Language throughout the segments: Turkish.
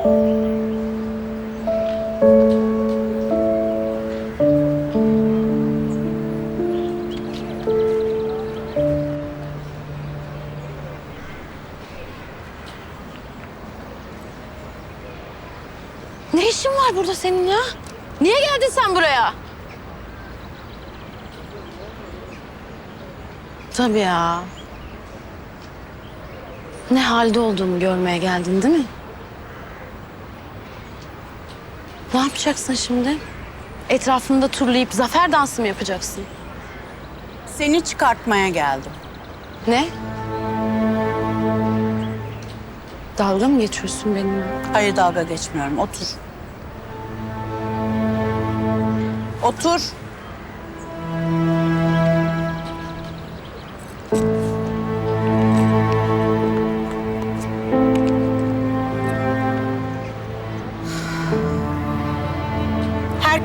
Ne işin var burada senin ya? Niye geldin sen buraya? Tabii ya. Ne halde olduğumu görmeye geldin değil mi? Ne yapacaksın şimdi? Etrafında turlayıp zafer dansı mı yapacaksın? Seni çıkartmaya geldim. Ne? Dalga mı geçiyorsun benimle? Hayır dalga geçmiyorum. Otur. Otur.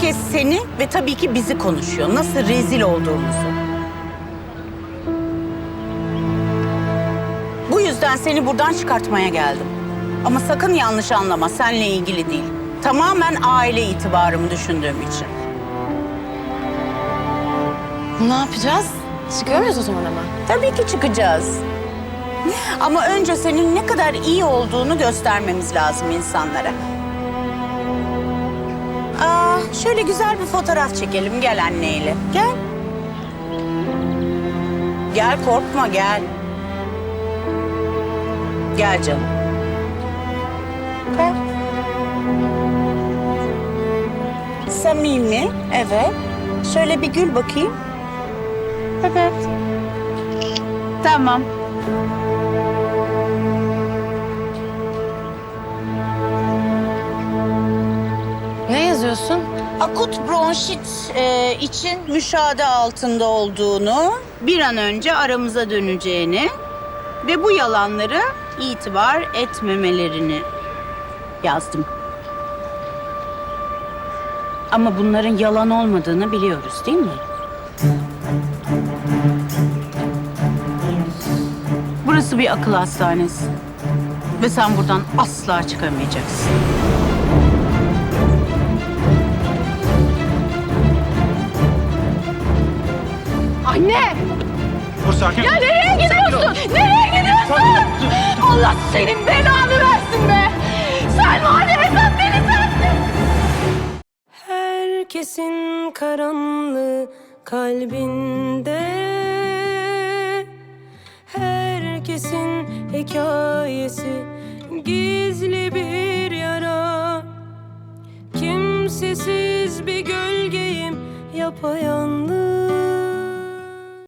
Herkes seni ve tabii ki bizi konuşuyor. Nasıl rezil olduğumuzu. Bu yüzden seni buradan çıkartmaya geldim. Ama sakın yanlış anlama, seninle ilgili değil. Tamamen aile itibarımı düşündüğüm için. Ne yapacağız? Çıkıyor muyuz o zaman hemen? Tabii ki çıkacağız. Ama önce senin ne kadar iyi olduğunu göstermemiz lazım insanlara. Aa, şöyle güzel bir fotoğraf çekelim. Gel anneyle. Gel. Gel korkma gel. Gel canım. Gel. Samimi, evet. Şöyle bir gül bakayım. Evet. Tamam. Yazıyorsun? Akut bronşit e, için müşahede altında olduğunu, bir an önce aramıza döneceğini ve bu yalanları itibar etmemelerini yazdım. Ama bunların yalan olmadığını biliyoruz değil mi? Burası bir akıl hastanesi. Ve sen buradan asla çıkamayacaksın. Anne! Dur sakin. Ya nereye gidiyorsun? Nereye gidiyorsun? Allah senin belanı versin be! Sen var ya beni sensin! Herkesin karanlığı kalbinde Herkesin hikayesi gizli bir yara Kimsesiz bir gölgeyim yapayalnız